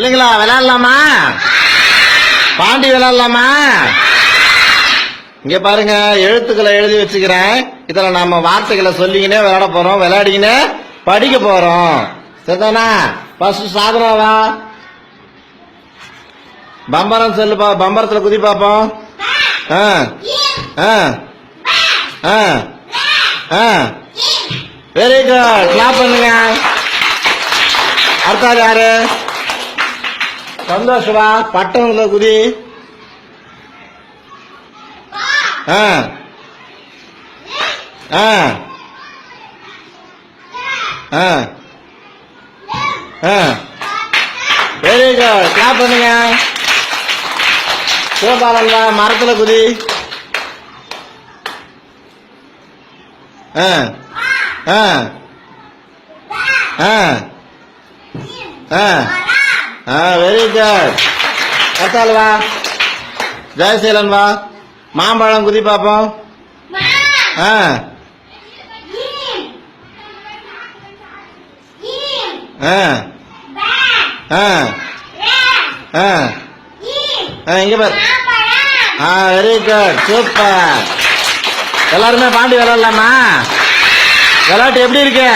இல்லைங்களா விளையாடலாமா? பாண்டி விளையாடலாமா? இங்க பாருங்க எழுத்துக்களை எழுதி வச்சுக்கிறேன். இதுல நாம வார்த்தைகளை சொல்லிக்கினே விளையாட போறோம் விளையாடிக்கினே படிக்க போறோம். சரிதானா? ஃபர்ஸ்ட் சாதனாவா பம்பரம் சொல்லுப்பா பம்பரத்துல குதி பாப்போம் ஆ ஆ ஆ ஆ. வெரி குட் கிளாப் பண்ணுங்க. அடுத்தாரு யாரு? சந்தோஷமா? பட்டணத்துல குதி. ஆ. ஆ. ஆ. ஆ. வெரி குட் கிளாப் பண்ணுங்க. சிவபாலன் மரத்துல குதி. ஆ. ஆ. ஆ. ஆ. வெரி குட் கத்தால் வா ஜெயசீலன் வா மாம்பழம் குதி பார்ப்போம் ஆ. ஆ. ஆ. ஆ. ஆ இங்க பாரு. ஆ வெரி குட் சூப்பர். எல்லாருமே பாண்டி விளையாடலாமா? விளையாட்டு எப்படி இருக்கு?